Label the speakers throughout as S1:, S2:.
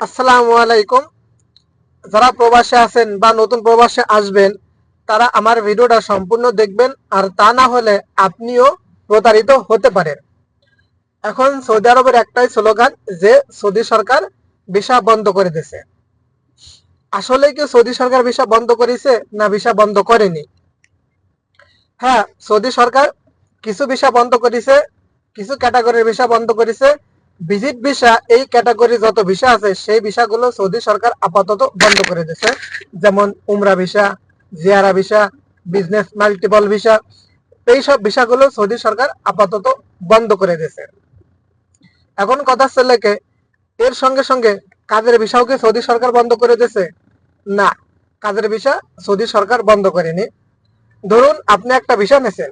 S1: আসসালামু আলাইকুম। যারা প্রবাসে আছেন বা নতুন প্রবাসে আসবেন, তারা আমার ভিডিওটা সম্পূর্ণ দেখবেন, আর তা না হলে আপনিও প্রতারিত হতে পারেন। এখন সৌদি আরবের একটাই স্লোগান যে সৌদি সরকার ভিসা বন্ধ করে দিয়েছে। আসলে কি সৌদি সরকার ভিসা বন্ধ করেছে না ভিসা বন্ধ করেনি? হ্যাঁ সৌদি সরকার কিছু ভিসা বন্ধ করেছে, কিছু ক্যাটাগরির ভিসা বন্ধ করেছে ভিজিট ভিসা, এই ক্যাটাগরি যত ভিসা আছে, সেই ভিসাগুলো সৌদি সরকার আপাতত বন্ধ করে দিয়েছে। যেমন উমরা ভিসা, জিয়ারা ভিসা বিজনেস মাল্টিপল ভিসা এইসব ভিসাগুলো সৌদি সরকার আপাতত বন্ধ করে দিয়েছে। এখন কথা ছেলেকে এর সঙ্গে সঙ্গে কাজের ভিসাও কি সৌদি সরকার বন্ধ করে দিয়েছে? না, কাজের ভিসা সৌদি সরকার বন্ধ করেনি। ধরুন আপনি একটা ভিসা নেছেন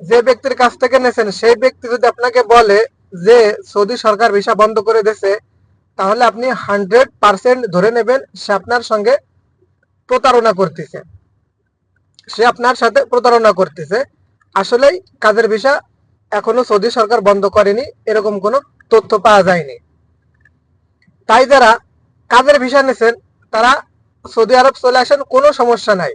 S1: যে ব্যক্তির কাছ থেকে নেছেন সেই ব্যক্তি যদি আপনাকে বলে যে সৌদি সরকার ভিসা বন্ধ করে দিয়েছে, তাহলে আপনি হান্ড্রেড পার্সেন্ট ধরে নেবেন সে আপনার সঙ্গে প্রতারণা করতেছে। সে আপনার সাথে প্রতারণা করতেছে। আসলেই কাজের ভিসা এখনও সৌদি সরকার বন্ধ করেনি, এরকম কোনো তথ্য পাওয়া যায়নি। তাই যারা কাজের ভিসা নিয়েছেন তারা সৌদি আরব চলে আসেন, কোনো সমস্যা নাই।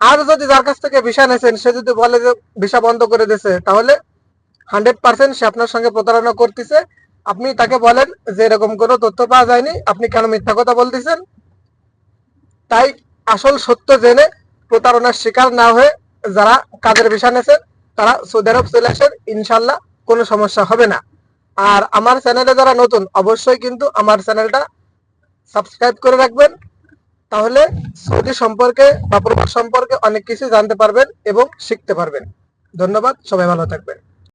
S1: আর যদি যার কাছ থেকে ভিসা নিয়েছেন সে যদি বলে যে ভিসা বন্ধ করে দিয়েছে, তাহলে হান্ড্রেড পার্সেন্ট সে আপনার সঙ্গে প্রতারণা করতেছে। আপনি তাকে বলেন যে এরকম কোনো তথ্য পাওয়া যায়নি, আপনি কেন মিথ্যা কথা বলতেছেন? তাই আসল সত্য জেনে প্রতারণার শিকার না হয়ে যারা কাজের ভিসা নিয়েছেন তারা সৌদি আরব চলে আসেন ইনশাল্লাহ কোনো সমস্যা হবে না। আর আমার চ্যানেলে যারা নতুন, অবশ্যই কিন্তু আমার চ্যানেলটা সাবস্ক্রাইব করে রাখবেন। তাহলে সৌদি সম্পর্কে বা সম্পর্কে অনেক কিছু জানতে পারবেন এবং শিখতে পারবেন। ধন্যবাদ, সবাই ভালো থাকবেন।